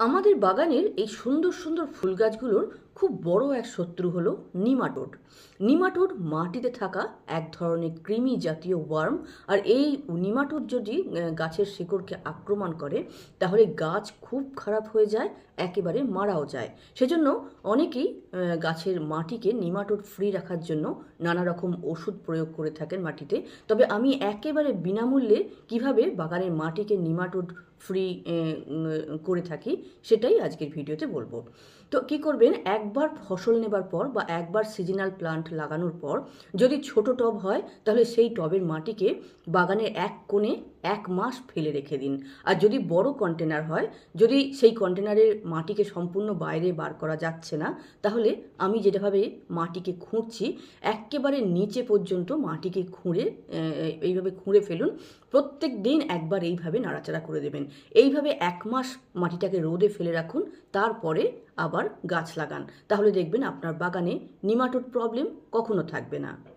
আমাদের বাগানের এই সুন্দর সুন্দর ফুল গাছগুলোর খুব বড় এক শত্রু হলো নিমাটোড। নিমাটোড মাটিতে থাকা এক ধরনের কৃমি জাতীয় ওয়ার্ম আর এই নিমাটোড যদি গাছের শিকড়কে আক্রমণ করে, তাহলে গাছ খুব খারাপ হয়ে যায়, একেবারে মারাও যায়। সেজন্য অনেকেই গাছের মাটিকে নিমাটোড ফ্রি রাখার জন্য নানা রকম ওষুধ প্রয়োগ করে থাকেন মাটিতে। তবে আমি একেবারে বিনামূল্যে কীভাবে বাগানের মাটিকে নিমাটোড ফ্রি করে থাকি, সেটাই আজকের ভিডিওতে বলব। তো কি করবেন, একবার ফসল নেবার পর বা একবার সিজনাল প্লান্ট লাগানোর পর যদি ছোট টব হয়, তাহলে সেই টবের মাটিকে বাগানের এক কোণে এক মাস ফেলে রেখে দিন। আর যদি বড় কন্টেনার হয়, যদি সেই কন্টেনারের মাটিকে সম্পূর্ণ বাইরে বার করা যাচ্ছে না, তাহলে আমি যেটাভাবে মাটিকে খুঁড়ছি, একেবারে নিচে পর্যন্ত মাটিকে খুঁড়ে এইভাবে খুঁড়ে ফেলুন। প্রত্যেক দিন একবার এইভাবে নাড়াচাড়া করে দেবেন। এইভাবে এক মাস মাটিটাকে রোদে ফেলে রাখুন, তারপরে আবার গাছ লাগান। তাহলে দেখবেন আপনার বাগানে নিমাটোড প্রবলেম কখনো থাকবে না।